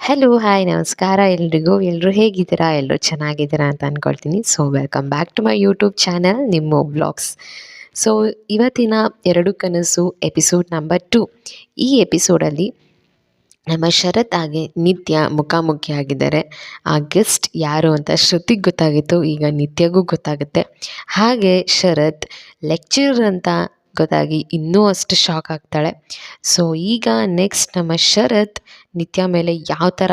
Hello hi ನಮಸ್ಕಾರ. ಎಲ್ರಿಗೂ ಎಲ್ಲರೂ ಹೇಗಿದ್ದೀರಾ? ಎಲ್ಲರೂ ಚೆನ್ನಾಗಿದ್ದೀರಾ ಅಂತ ಅಂದ್ಕೊಳ್ತೀನಿ so welcome back to my YouTube channel ನಿಮ್ಮ ಬ್ಲಾಗ್ಸ್ ಸೊ ಇವತ್ತಿನ ಎರಡು ಕನಸು ಎಪಿಸೋಡ್ ನಂಬರ್ ಟು ಈ ಎಪಿಸೋಡಲ್ಲಿ ನಮ್ಮ ಶರತ್ ಹಾಗೆ ನಿತ್ಯ ಮುಖಾಮುಖಿಯಾಗಿದ್ದಾರೆ ಆ ಗೆಸ್ಟ್ ಯಾರು ಅಂತ ಶ್ರುತಿಗೆ ಗೊತ್ತಾಗಿತ್ತು. ಈಗ ನಿತ್ಯಗೂ ಗೊತ್ತಾಗುತ್ತೆ. ಹಾಗೆ ಶರತ್ ಲೆಕ್ಚರ್ ಅಂತ ಗೊತ್ತಾಗಿ ಇನ್ನೂ ಅಷ್ಟು ಶಾಕ್ ಆಗ್ತಾಳೆ. ಸೊ ಈಗ ನೆಕ್ಸ್ಟ್ ನಮ್ಮ ಶರತ್ ನಿತ್ಯ ಮೇಲೆ ಯಾವ ಥರ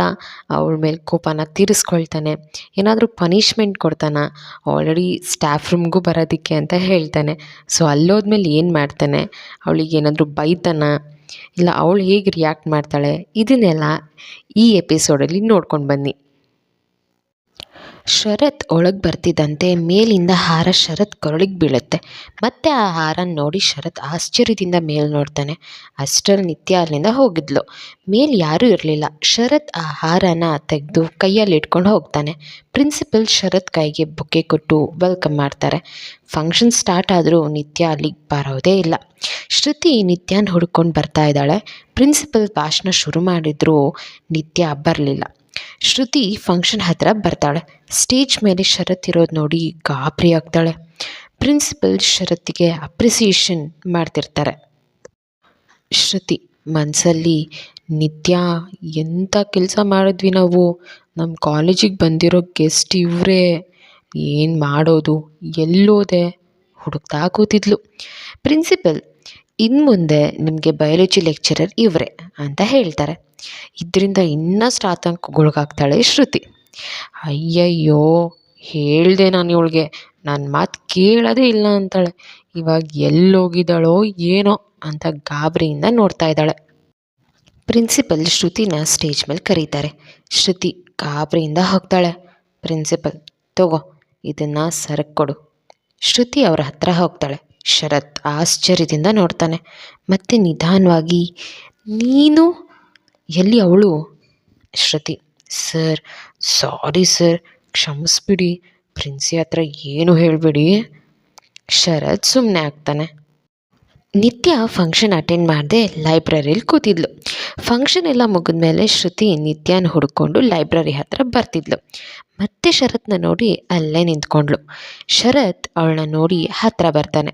ಅವಳ ಮೇಲೆ ಕೋಪನ ತೀರಿಸ್ಕೊಳ್ತಾನೆ, ಏನಾದರೂ ಪನಿಷ್ಮೆಂಟ್ ಕೊಡ್ತಾನ? ಆಲ್ರೆಡಿ ಸ್ಟಾಫ್ ರೂಮ್ಗೂ ಬರೋದಕ್ಕೆ ಅಂತ ಹೇಳ್ತಾನೆ. ಸೊ ಅಲ್ಲೋದ್ಮೇಲೆ ಏನು ಮಾಡ್ತಾನೆ? ಅವಳಿಗೆ ಏನಾದರೂ ಬೈತಾನ? ಇಲ್ಲ, ಅವಳು ಹೇಗೆ ರಿಯಾಕ್ಟ್ ಮಾಡ್ತಾಳೆ? ಇದನ್ನೆಲ್ಲ ಈ ಎಪಿಸೋಡಲ್ಲಿ ನೋಡ್ಕೊಂಡು ಬನ್ನಿ. ಶರತ್ ಒಳಗೆ ಬರ್ತಿದ್ದಂತೆ ಮೇಲಿಂದ ಹಾರ ಶರತ್ ಕೊರಳಿಗೆ ಬೀಳುತ್ತೆ. ಮತ್ತೆ ಆ ಹಾರ ನೋಡಿ ಶರತ್ ಆಶ್ಚರ್ಯದಿಂದ ಮೇಲ್ ನೋಡ್ತಾನೆ. ಅಷ್ಟರಲ್ಲಿ ನಿತ್ಯ ಅಲ್ಲಿಂದ ಹೋಗಿದ್ಲು. ಮೇಲ್ ಯಾರೂ ಇರಲಿಲ್ಲ. ಶರತ್ ಆ ಹಾರನ ತೆಗೆದು ಕೈಯಲ್ಲಿ ಇಟ್ಕೊಂಡು ಹೋಗ್ತಾನೆ. ಪ್ರಿನ್ಸಿಪಲ್ ಶರತ್ ಕೈಗೆ ಬೊಕ್ಕೆ ಕೊಟ್ಟು ವೆಲ್ಕಮ್ ಮಾಡ್ತಾರೆ. ಫಂಕ್ಷನ್ ಸ್ಟಾರ್ಟ್ ಆದರೂ ನಿತ್ಯ ಅಲ್ಲಿಗೆ ಬರೋದೇ ಇಲ್ಲ. ಶ್ರುತಿ ನಿತ್ಯನ ಹುಡ್ಕೊಂಡು ಬರ್ತಾ ಇದ್ದಾಳೆ. ಪ್ರಿನ್ಸಿಪಲ್ ಭಾಷಣ ಶುರು ಮಾಡಿದ್ರು ನಿತ್ಯ ಬರಲಿಲ್ಲ. ಶ್ರುತಿ ಫಂಕ್ಷನ್ ಹತ್ತಿರ ಬರ್ತಾಳೆ. ಸ್ಟೇಜ್ ಮೇಲೆ ಶರತ್ ಇರೋದು ನೋಡಿ ಗಾಬರಿ ಆಗ್ತಾಳೆ. ಪ್ರಿನ್ಸಿಪಲ್ ಶರತ್ತಿಗೆ ಅಪ್ರಿಸಿಯೇಷನ್ ಮಾಡ್ತಿರ್ತಾರೆ. ಶ್ರುತಿ ಮನಸ್ಸಲ್ಲಿ ನಿತ್ಯ ಎಂಥ ಕೆಲಸ ಮಾಡಿದ್ವಿ ನಾವು? ನಮ್ಮ ಕಾಲೇಜಿಗೆ ಬಂದಿರೋ ಗೆಸ್ಟ್ ಇವರೇ. ಏನು ಮಾಡೋದು? ಎಲ್ಲೋದೆ? ಹುಡುಕ್ತಾ ಕೂತಿದ್ಲು. ಪ್ರಿನ್ಸಿಪಲ್ ಇನ್ನು ಮುಂದೆ ನಿಮಗೆ ಬಯಾಲಜಿ ಲೆಕ್ಚರರ್ ಇವರೇ ಅಂತ ಹೇಳ್ತಾರೆ. ಇದರಿಂದ ಇನ್ನಷ್ಟು ಆತಂಕಗೊಳಗಾಗ್ತಾಳೆ ಶ್ರುತಿ. ಅಯ್ಯಯ್ಯೋ, ಹೇಳಿದೆ ನಾನು ಇವಳಿಗೆ. ನನ್ನ ಮಾತು ಕೇಳೋದೇ ಇಲ್ಲ ಅಂತಾಳೆ. ಇವಾಗ ಎಲ್ಲೋಗಿದ್ದಾಳೋ ಏನೋ ಅಂತ ಗಾಬರಿಯಿಂದ ನೋಡ್ತಾ ಇದ್ದಾಳೆ. ಪ್ರಿನ್ಸಿಪಲ್ ಶ್ರುತಿನ ಸ್ಟೇಜ್ ಮೇಲೆ ಕರೀತಾರೆ. ಶ್ರುತಿ ಗಾಬರಿಯಿಂದ ಹೋಗ್ತಾಳೆ. ಪ್ರಿನ್ಸಿಪಲ್, ತಗೋ, ಇದನ್ನು ಸರಕ್ಕೆ ಕೊಡು. ಶ್ರುತಿ ಅವರ ಹತ್ರ ಹೋಗ್ತಾಳೆ. ಶರತ್ ಆಶ್ಚರ್ಯದಿಂದ ನೋಡ್ತಾನೆ. ಮತ್ತೆ ನಿಧಾನವಾಗಿ, ನೀನು ಎಲ್ಲಿ ಅವಳು? ಶ್ರುತಿ, ಸರ್, ಸಾರಿ ಸರ್, ಕ್ಷಮಿಸ್ಬಿಡಿ, ಪ್ರಿನ್ಸಿ ಹತ್ರ ಏನು ಹೇಳಬೇಡಿ? ಶರತ್ ಸುಮ್ಮನೆ ಆಗ್ತಾನೆ. ನಿತ್ಯ ಫಂಕ್ಷನ್ ಅಟೆಂಡ್ ಮಾಡದೆ ಲೈಬ್ರರಿಲಿ ಕೂತಿದ್ಲು. ಫಂಕ್ಷನ್ ಎಲ್ಲ ಮುಗಿದ ಮೇಲೆ ಶ್ರುತಿ ನಿತ್ಯನ ಹುಡ್ಕೊಂಡು ಲೈಬ್ರರಿ ಹತ್ರ ಬರ್ತಿದ್ಲು. ಮತ್ತೆ ಶರತ್ನ ನೋಡಿ ಅಲ್ಲೇ ನಿಂತ್ಕೊಂಡ್ಳು. ಶರತ್ ಅವಳನ್ನ ನೋಡಿ ಹತ್ರ ಬರ್ತಾನೆ.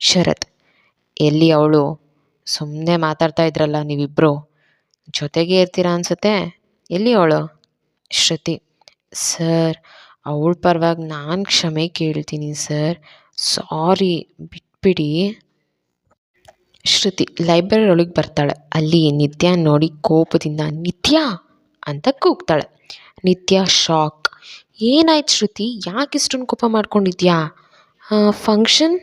ಶರತ್, ಎಲ್ಲಿ ಅವಳು? ಸುಮ್ಮನೆ ಮಾತಾಡ್ತಾ ಇದ್ರಲ್ಲ ನೀವಿಬ್ಬರು ಜೊತೆಗೆ ಇರ್ತೀರಾ ಅನ್ಸುತ್ತೆ? ಎಲ್ಲಿ ಅವಳು? ಶ್ರುತಿ, ಸರ್, ಅವಳ ಪರವಾಗಿ ನಾನು ಕ್ಷಮೆ ಕೇಳ್ತೀನಿ ಸರ್. ಸಾರಿ, ಬಿಟ್ಬಿಡಿ. ಶ್ರುತಿ ಲೈಬ್ರರಿ ಒಳಗೆ ಬರ್ತಾಳೆ. ಅಲ್ಲಿ ನಿತ್ಯ ನೋಡಿ ಕೋಪದಿಂದ, ನಿತ್ಯ! ಅಂತ ಕೂಗ್ತಾಳೆ. ನಿತ್ಯ ಶಾಕ್ ಏನಾಯ್ತು ಶ್ರುತಿ? ಯಾಕೆ ಇಷ್ಟೊಂದು ಕೋಪ ಮಾಡ್ಕೊಂಡಿದ್ಯಾ? ಫಂಕ್ಷನ್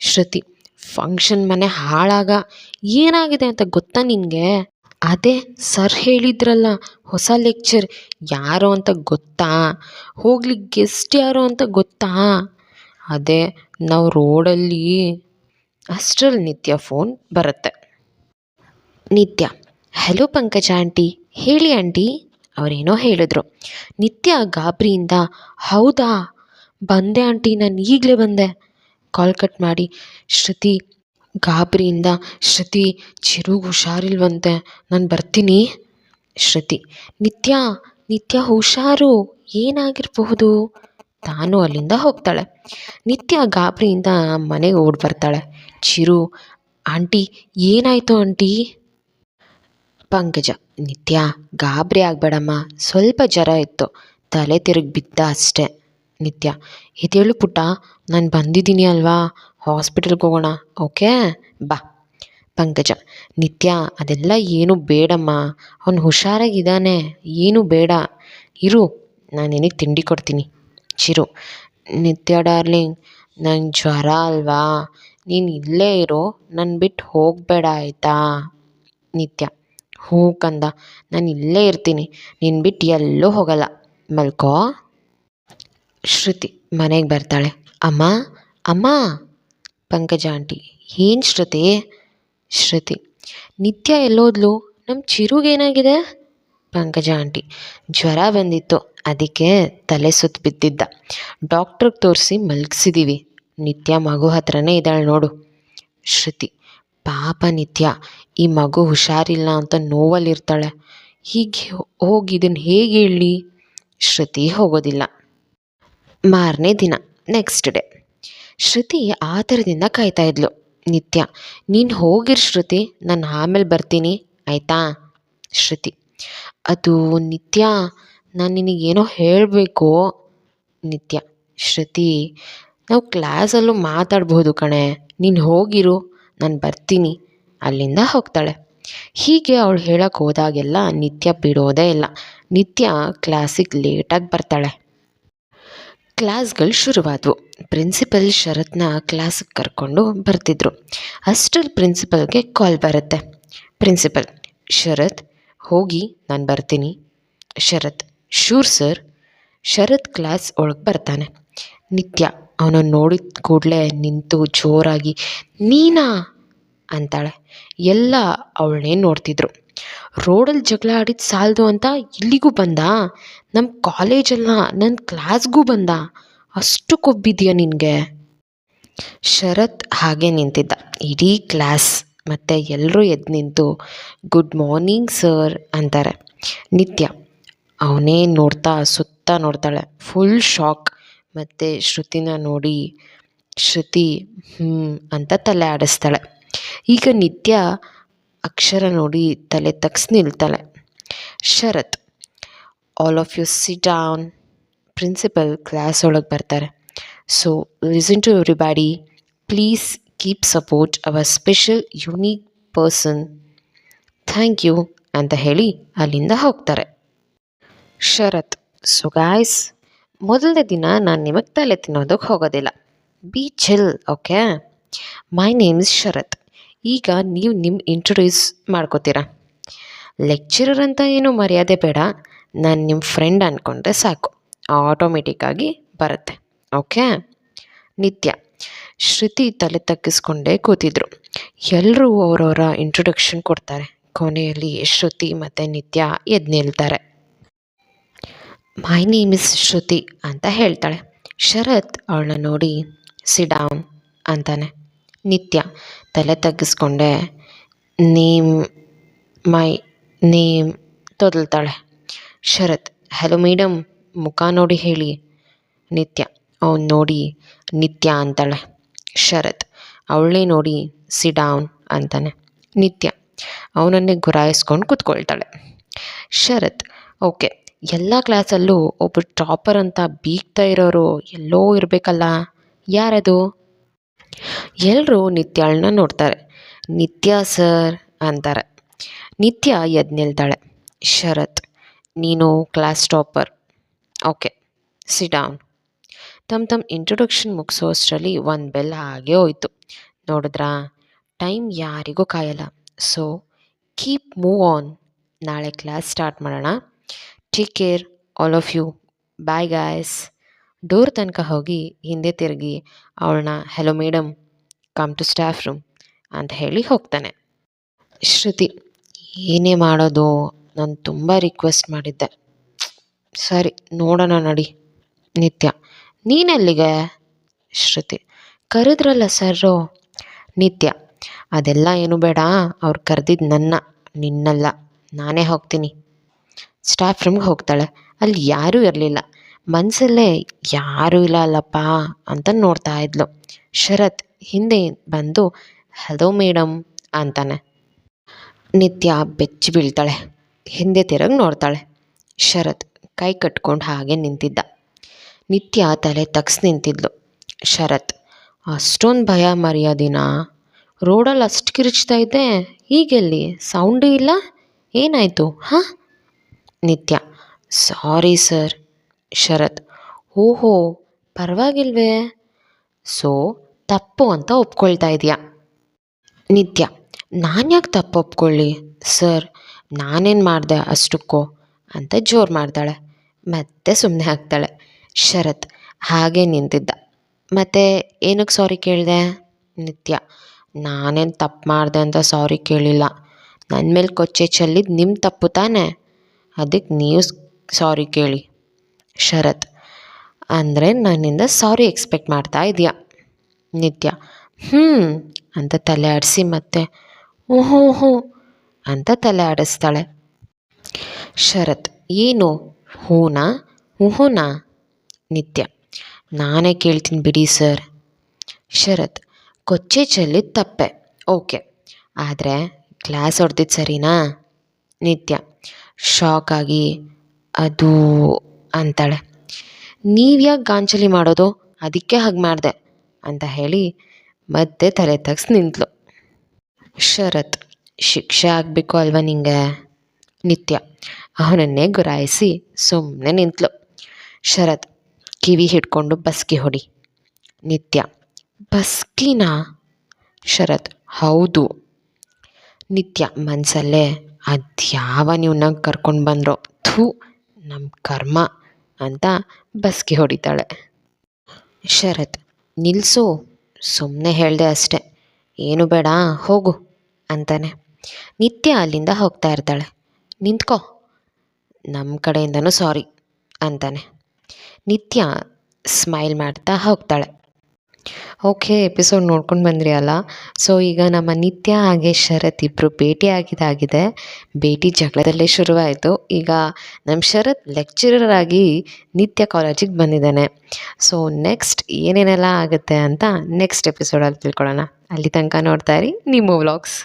ಶ್ರುತಿ ಫಂಕ್ಷನ್ ಮನೆ ಹಾಳಾಗ. ಏನಾಗಿದೆ ಅಂತ ಗೊತ್ತಾ ನಿನಗೆ? ಅದೇ, ಸರ್ ಹೇಳಿದ್ರಲ್ಲ, ಹೊಸ ಲೆಕ್ಚರ್ ಯಾರು ಅಂತ ಗೊತ್ತಾ? ಹೋಗ್ಲಿಕ್ಕೆ ಗೆಸ್ಟ್ ಯಾರು ಅಂತ ಗೊತ್ತಾ? ಅದೇ, ನಾವು ರೋಡಲ್ಲಿ ಅಷ್ಟರಲ್ಲಿ ನಿತ್ಯ ಫೋನ್ ಬರುತ್ತೆ. ನಿತ್ಯ, ಹಲೋ ಪಂಕಜ ಆಂಟಿ, ಹೇಳಿ ಆಂಟಿ, ಅವರೇನೋ ಹೇಳಿದ್ರು. ನಿತ್ಯ ಗಾಬರಿಯಿಂದ, ಹೌದಾ, ಬಂದೆ ಆಂಟಿ, ನಾನು ಈಗಲೇ ಬಂದೆ. ಕಾಲ್ ಕಟ್ ಮಾಡಿ, ಶ್ರುತಿ, ಗಾಬರಿಯಿಂದ, ಶ್ರುತಿ, ಚಿರುಗೆ ಹುಷಾರಿಲ್ವಂತೆ, ನಾನು ಬರ್ತೀನಿ. ಶ್ರುತಿ, ನಿತ್ಯ ನಿತ್ಯ ಹುಷಾರು, ಏನಾಗಿರಬಹುದು? ತಾನು ಅಲ್ಲಿಂದ ಹೋಗ್ತಾಳೆ. ನಿತ್ಯ ಗಾಬರಿಯಿಂದ ಮನೆಗೆ ಓಡಿ ಬರ್ತಾಳೆ. ಚಿರು, ಆಂಟಿ, ಏನಾಯಿತು ಆಂಟಿ? ಪಂಕಜ, ನಿತ್ಯ, ಗಾಬರಿ ಆಗಬೇಡಮ್ಮ, ಸ್ವಲ್ಪ ಜ್ವರ ಇತ್ತು, ತಲೆ ತಿರುಗಿ ಬಿದ್ದ ಅಷ್ಟೇ. ನಿತ್ಯ ಇದೇಳು ಪುಟ್ಟ, ನಾನು ಬಂದಿದ್ದೀನಿ ಅಲ್ವಾ? ಹಾಸ್ಪಿಟಲ್ಗೆ ಹೋಗೋಣ, ಓಕೆ? ಬಾ. ಪಂಕಜ, ನಿತ್ಯ, ಅದೆಲ್ಲ ಏನು ಬೇಡಮ್ಮ, ಅವನು ಹುಷಾರಾಗಿದ್ದಾನೆ, ಏನು ಬೇಡ. ಇರು, ನಾನು ನಿನಗೆ ತಿಂಡಿ ಕೊಡ್ತೀನಿ. ಚಿರು, ನಿತ್ಯ ಡಾರ್ಲಿಂಗ್, ನಂಗೆ ಜ್ವರ ಅಲ್ವಾ? ನೀನು ಇಲ್ಲೇ ಇರು ನನ್ನ ಬಿಟ್ಟು ಹೋಗಬೇಡ ಆಯಿತಾ? ನಿತ್ಯ. ಹ್ಞೂ ಕಂದ. ನಾನು ಇಲ್ಲೇ ಇರ್ತೀನಿ. ನಿನ್ನ ಬಿಟ್ಟು ಎಲ್ಲೂ ಹೋಗಲ್ಲ. ಮಲ್ಕೋ. ಶ್ರುತಿ ಮನೆಗೆ ಬರ್ತಾಳೆ. ಅಮ್ಮ ಅಮ್ಮ. ಪಂಕಜ ಆಂಟಿ, ಏನು ಶ್ರುತಿ? ಶ್ರುತಿ, ನಿತ್ಯ ಎಲ್ಲೋದ್ಲು? ನಮ್ಮ ಚಿರುಗೇನಾಗಿದೆ ಪಂಕಜ ಆಂಟಿ, ಜ್ವರ ಬಂದಿತ್ತು. ಅದಕ್ಕೆ ತಲೆ ಸುತ್ತು ಬಿದ್ದಿದ್ದ. ಡಾಕ್ಟ್ರಿಗೆ ತೋರಿಸಿ ಮಲಗಿಸಿದ್ದೀವಿ ನಿತ್ಯ ಮಗು ಹತ್ರನೇ ಇದ್ದಾಳೆ ನೋಡು. ಶ್ರುತಿ, ಪಾಪ ನಿತ್ಯ, ಈ ಮಗು ಹುಷಾರಿಲ್ಲ ಅಂತ ನೋವಲ್ಲಿರ್ತಾಳೆ. ಹೀಗೆ ಹೋಗಿ ಇದನ್ನು ಹೇಗೆ ಹೇಳಿ? ಶ್ರುತಿ ಹೋಗೋದಿಲ್ಲ. ಮಾರನೇ ದಿನ ನೆಕ್ಸ್ಟ್ ಡೇ ಶ್ರುತಿ ಆತರದಿಂದ ಕಾಯ್ತಾ ಇದ್ಲು. ನಿತ್ಯ, ನೀನು ಹೋಗಿರು ಶ್ರುತಿ, ನಾನು ಆಮೇಲೆ ಬರ್ತೀನಿ, ಆಯಿತಾ? ಶ್ರುತಿ, ಅದು ನಿತ್ಯ, ನಾನು ನಿನಗೇನೋ ಹೇಳಬೇಕು? ನಿತ್ಯ, ಶ್ರುತಿ ನಾವು ಕ್ಲಾಸಲ್ಲೂ ಮಾತಾಡ್ಬೋದು ಕಣೆ. ನೀನು ಹೋಗಿರು, ನಾನು ಬರ್ತೀನಿ. ಅಲ್ಲಿಂದ ಹೋಗ್ತಾಳೆ. ಹೀಗೆ ಅವಳು ಹೇಳಕ್ಕೆ ಹೋದಾಗೆಲ್ಲ ನಿತ್ಯ ಬಿಡೋದೇ ಇಲ್ಲ. ನಿತ್ಯ ಕ್ಲಾಸಿಗೆ ಲೇಟಾಗಿ ಬರ್ತಾಳೆ. ಕ್ಲಾಸ್ಗಳು ಶುರುವಾದವು. ಪ್ರಿನ್ಸಿಪಲ್ ಶರತ್ನ ಕ್ಲಾಸಿಗೆ ಕರ್ಕೊಂಡು ಬರ್ತಿದ್ರು. ಅಷ್ಟರಲ್ಲಿ ಪ್ರಿನ್ಸಿಪಲ್ಗೆ ಕಾಲ್ ಬರುತ್ತೆ. ಪ್ರಿನ್ಸಿಪಲ್, ಶರತ್, ಹೋಗಿ, ನಾನು ಬರ್ತೀನಿ. Sharath, sure sir. Sharath class ಒಳಗೆ ಬರ್ತಾನೆ. ನಿತ್ಯ ಅವನನ್ನು ನೋಡಿದ ಕೂಡಲೇ ನಿಂತು ಜೋರಾಗಿ, ನೀನಾ? ಅಂತಾಳೆ. ಎಲ್ಲ ಅವಳನ್ನೇ ನೋಡ್ತಿದ್ರು. ರೋಡಲ್ಲಿ ಜಗಳ ಆಡಿದ್ದು ಸಾಲದು ಅಂತ ಇಲ್ಲಿಗೂ ಬಂದ? ನಮ್ಮ ಕಾಲೇಜಲ್ಲ ನನ್ನ ಕ್ಲಾಸ್ಗೂ ಬಂದ? ಅಷ್ಟು ಕೊಬ್ಬಿದೆಯಾ ನಿನಗೆ? ಶರತ್ ಹಾಗೆ ನಿಂತಿದ್ದ. ಇಡೀ ಕ್ಲಾಸ್ ಮತ್ತು ಎಲ್ಲರೂ ಎದ್ದು ನಿಂತು, ಗುಡ್ ಮಾರ್ನಿಂಗ್ ಸರ್ ಅಂತಾರೆ. ನಿತ್ಯ ಅವನೇ ನೋಡ್ತಾ ಸುತ್ತ ನೋಡ್ತಾಳೆ. Full shock. ಮತ್ತು ಶ್ರುತಿನ ನೋಡಿ, ಶ್ರುತಿ ಹ್ಞೂ ಅಂತ ತಲೆ ಆಡಿಸ್ತಾಳೆ. ಈಗ ನಿತ್ಯ ಅಕ್ಷರ ನೋಡಿ ತಲೆ ತಗ್ಸಿ ನಿಲ್ತಾಳೆ. Sharath all of you sit down principal class ಒಳಗೆ ಬರ್ತಾರೆ. So listen to everybody please keep support our special unique person thank you ಅಂತ ಹೇಳಿ ಅಲ್ಲಿಂದ ಹೋಗ್ತಾರೆ. ಶರತ್ ಸೊ ಗಾಯ್ಸ್ ಮೊದಲನೇ ದಿನ ನಾನು ನಿಮಗೆ ತಲೆ ತಿನ್ನೋದಕ್ಕೆ ಹೋಗೋದಿಲ್ಲ. Be chill okay my name is Sharath ಈಗ ನೀವು ನಿಮ್ಮ ಇಂಟ್ರೊಡ್ಯೂಸ್ ಮಾಡ್ಕೋತೀರಾ? ಲೆಕ್ಚರರ್ ಅಂತ ಏನು ಮರ್ಯಾದೆ ಬೇಡ. ನಾನು ನಿಮ್ಮ ಫ್ರೆಂಡ್ ಅಂದ್ಕೊಂಡ್ರೆ ಸಾಕು. ಆಟೋಮೆಟಿಕ್ಕಾಗಿ ಬರುತ್ತೆ ಓಕೆ ನಿತ್ಯ. ಶ್ರುತಿ ತಲೆ ತಗ್ಗಿಸ್ಕೊಂಡೇ ಕೂತಿದ್ರು. ಎಲ್ಲರೂ ಅವರವರ ಇಂಟ್ರೊಡಕ್ಷನ್ ಕೊಡ್ತಾರೆ. ಕೊನೆಯಲ್ಲಿ ಶ್ರುತಿ ಮತ್ತು ನಿತ್ಯ ಎದ್ದು ನಿಲ್ತಾರೆ ಮೈ ನೇಮ್ ಇಸ್ ಶ್ರುತಿ ಅಂತ ಹೇಳ್ತಾಳೆ. ಶರತ್ ಅವಳನ್ನ ನೋಡಿ ಸಿಡೌನ್ ಅಂತಾನೆ. ನಿತ್ಯ ತಲೆ ತಗ್ಗಿಸ್ಕೊಂಡೆ. ನೇಮ್ ಮೈ ನೇಮ್ ತೊದಲ್ತಾಳೆ. ಶರತ್ ಹಲೋ ಮೇಡಮ್ ಮುಖ ನೋಡಿ ಹೇಳಿ. ನಿತ್ಯ, ಅವನು ನೋಡಿ ನಿತ್ಯ ಅಂತಾಳೆ. ಶರತ್ ಅವಳೇ ನೋಡಿ ಸಿಡೌನ್ ಅಂತಾನೆ. ನಿತ್ಯ, ಅವನನ್ನೇ ಗುರಾಯಿಸ್ಕೊಂಡು ಕೂತ್ಕೊಳ್ತಾಳೆ. ಶರತ್ ಓಕೆ ಎಲ್ಲ ಕ್ಲಾಸಲ್ಲೂ ಒಬ್ಬರು ಟಾಪರ್ ಅಂತ ಬೀಗ್ತಾ ಇರೋರು ಎಲ್ಲೋ ಇರಬೇಕಲ್ಲ. ಯಾರದು? ಎಲ್ಲರೂ ನಿತ್ಯಾಳನ್ನ ನೋಡ್ತಾರೆ. ನಿತ್ಯ ಸರ್ ಅಂತಾರೆ. ನಿತ್ಯ ಎದ್ದು ನಿಲ್ತಾಳೆ. ಶರತ್, ನೀನು ಕ್ಲಾಸ್ ಟಾಪರ್. ಓಕೆ ಸಿಡೌನ್ ತಮ್ಮ ತಮ್ಮ ಇಂಟ್ರೊಡಕ್ಷನ್ ಮುಗಿಸೋ ಅಷ್ಟರಲ್ಲಿ ಒಂದು ಬೆಲ್ ಹಾಗೆ ಹೋಯ್ತು. ನೋಡಿದ್ರಾ, ಟೈಮ್ ಯಾರಿಗೂ ಕಾಯಲ್ಲ. ಸೊ ಕೀಪ್ ಮೂವ್ ಆನ್ ನಾಳೆ ಕ್ಲಾಸ್ ಸ್ಟಾರ್ಟ್ ಮಾಡೋಣ. Take care all of you bye guys door ತನಕ ಹೋಗಿ ಹಿಂದೆ ತಿರುಗಿ ಅವಳನ್ನ hello madam come to staff room ಅಂತ ಹೇಳಿ ಹೋಗ್ತಾನೆ. ಶ್ರುತಿ, ಏನೇ ಮಾಡೋದು? ನಾನು ತುಂಬ ರಿಕ್ವೆಸ್ಟ್ ಮಾಡಿದ್ದೆ. ಸರಿ, ನೋಡೋಣ ನಡಿ. ನಿತ್ಯ, ನೀನೆಲ್ಲಿಗೆ? ಶ್ರುತಿ, ಕರೆದ್ರಲ್ಲ ಸರ್ರು. ನಿತ್ಯ, ಅದೆಲ್ಲ ಏನು ಬೇಡ. ಅವ್ರು ಕರೆದಿದ್ದು ನನ್ನ, ನಿನ್ನಲ್ಲ. ನಾನೇ ಹೋಗ್ತೀನಿ. ಸ್ಟಾಫ್ ರೂಮ್ಗೆ ಹೋಗ್ತಾಳೆ. ಅಲ್ಲಿ ಯಾರೂ ಇರಲಿಲ್ಲ. ಮನಸ್ಸಲ್ಲೇ ಯಾರೂ ಇಲ್ಲ ಅಲ್ಲಪ್ಪ ಅಂತ ನೋಡ್ತಾ ಇದ್ಲು. ಶರತ್ ಹಿಂದೆ ಬಂದು ಹಲೋ ಮೇಡಮ್ ಅಂತಾನೆ. ನಿತ್ಯ ಬೆಚ್ಚಿ ಬೀಳ್ತಾಳೆ. ಹಿಂದೆ ತಿರುಗಿ ನೋಡ್ತಾಳೆ. ಶರತ್ ಕೈ ಕಟ್ಕೊಂಡು ಹಾಗೆ ನಿಂತಿದ್ದ. ನಿತ್ಯ ತಲೆ ತಗ್ಸಿ ನಿಂತಿದ್ಲು. ಶರತ್, ಅಷ್ಟೊಂದು ಭಯ ಮರ್ಯಾದಿನ? ರೋಡಲ್ಲಿ ಅಷ್ಟು ಕಿರಿಚ್ತಾ ಇದ್ದೆ. ಈಗೆಲ್ಲಿ? ಸೌಂಡೇ ಇಲ್ಲ? ಏನಾಯಿತು? ಹಾಂ? ನಿತ್ಯ. Sorry sir, Sharath. ಓಹೋ, ಪರವಾಗಿಲ್ವೇ? ಸೊ, ತಪ್ಪು ಅಂತ ಒಪ್ಕೊಳ್ತಾ ಇದೆಯಾ? ನಿತ್ಯ ನಾನು ಯಾಕೆ ತಪ್ಪು ಒಪ್ಕೊಳ್ಳಿ? ಸರ್, ನಾನೇನು ಮಾಡಿದೆ ಅಷ್ಟಕ್ಕೋ ಅಂತ ಜೋರು ಮಾಡ್ತಾಳೆ. ಮತ್ತೆ ಸುಮ್ಮನೆ ಹಾಕ್ತಾಳೆ ಶರತ್ ಹಾಗೆ ನಿಂತಿದ್ದ. ಮತ್ತೆ ಏನಕ್ಕೆ ಸಾರಿ ಕೇಳಿದೆ? ನಿತ್ಯ, ನಾನೇನು ತಪ್ಪು ಮಾಡಿದೆ ಅಂತ ಸಾರಿ ಕೇಳಿಲ್ಲ. ನನ್ನ ಮೇಲೆ ಕೊಚ್ಚೆ ಚೆಲ್ಲಿದ್ದು ನಿಮ್ಮ ತಪ್ಪು ತಾನೇ? ಅದಕ್ಕೆ ನೀವು ಸಾರಿ ಕೇಳಿ. ಶರತ್, ಅಂದರೆ ನನ್ನಿಂದ ಸಾರಿ ಎಕ್ಸ್ಪೆಕ್ಟ್ ಮಾಡ್ತಾ ಇದೆಯಾ? ನಿತ್ಯ ಹ್ಞೂ ಅಂತ ತಲೆ ಆಡಿಸಿ ಮತ್ತೆ, ಓಹೋ ಹ್ಞೂ ಅಂತ ತಲೆ ಆಡಿಸ್ತಾಳೆ. ಶರತ್, ಏನು? ಹೂನಾ? ಹೂನಾ ನಿತ್ಯ, ನಾನೇ ಕೇಳ್ತೀನಿ ಬಿಡಿ ಸರ್. ಶರತ್, ಕೊಚ್ಚೆ ಚೆಲ್ಲಿದ ತಪ್ಪೆ. ಓಕೆ, ಆದರೆ ಗ್ಲಾಸ್ ಹೊಡೆದಿದ್ದು ಸರಿನಾ? ನಿತ್ಯ ಶಾಕ್ ಆಗಿ ಅದು ಅಂತಾಳೆ. ನೀವ್ಯಾಕೆ ಗಾಂಚಲಿ ಮಾಡೋದು? ಅದಕ್ಕೆ ಹಾಗೆ ಮಾಡಿದೆ ಅಂತ ಹೇಳಿ ಮತ್ತೆ ತಲೆ ತಗ್ಸಿ ನಿಂತಳು ಶರತ್, ಶಿಕ್ಷೆ ಆಗಬೇಕು ಅಲ್ವಾ ನಿಂಗೆ? ನಿತ್ಯ ಅವನನ್ನೇ ಗುರಾಯಿಸಿ ಸುಮ್ಮನೆ ನಿಂತಳು ಶರತ್, ಕಿವಿ ಹಿಡ್ಕೊಂಡು ಬಸ್ಕಿ ಹೊಡಿ ನಿತ್ಯ. ಬಸ್ಕಿನಾ? ಶರತ್, ಹೌದು ನಿತ್ಯ ಮನಸಲ್ಲೇ ಅದ್ಯಾವ ನೀವನ್ನ ಕರ್ಕೊಂಡು ಬಂದ್ರೋ. ಥೂ ನಮ್ಮ ಕರ್ಮ ಅಂತ ಬಸ್ಗೆ ಹೊಡಿತಾಳೆ. ಶರತ್ ನಿಲ್ಲಿಸು ಸುಮ್ಮನೆ ಹೇಳಿದೆ ಅಷ್ಟೆ. ಏನು ಬೇಡ, ಹೋಗು ಅಂತಾನೆ. ನಿತ್ಯ ಅಲ್ಲಿಂದ ಹೋಗ್ತಾ ಇರ್ತಾಳೆ. ನಿಂತ್ಕೋ. ನಮ್ಮ ಕಡೆಯಿಂದನೂ ಸಾರಿ ಅಂತಾನೆ. ನಿತ್ಯ ಸ್ಮೈಲ್ ಮಾಡ್ತಾ ಹೋಗ್ತಾಳೆ. ಓಕೆ ಎಪಿಸೋಡ್ ನೋಡ್ಕೊಂಡು ಬಂದ್ರಿ ಅಲ್ಲ? ಸೊ ಈಗ ನಮ್ಮ ನಿತ್ಯ ಹಾಗೆ ಶರತ್ ಇಬ್ಬರು ಭೇಟಿ ಆಗಿದಾಗಿದೆ ಭೇಟಿ ಜಗಳದಲ್ಲೇ ಶುರುವಾಯಿತು. ಈಗ ನಮ್ಮ ಶರತ್ ಲೆಕ್ಚರರ್ ಆಗಿ ನಿತ್ಯ ಕಾಲೇಜಿಗೆ ಬಂದಿದ್ದಾನೆ. ಸೊ ನೆಕ್ಸ್ಟ್ ಏನೇನೆಲ್ಲ ಆಗುತ್ತೆ ಅಂತ ನೆಕ್ಸ್ಟ್ ಎಪಿಸೋಡಲ್ಲಿ ತಿಳ್ಕೊಳ್ಳೋಣ. ಅಲ್ಲಿ ತನಕ ನೋಡ್ತಾ ಇರಿ ನಿಮ್ಮ ವ್ಲಾಗ್ಸ್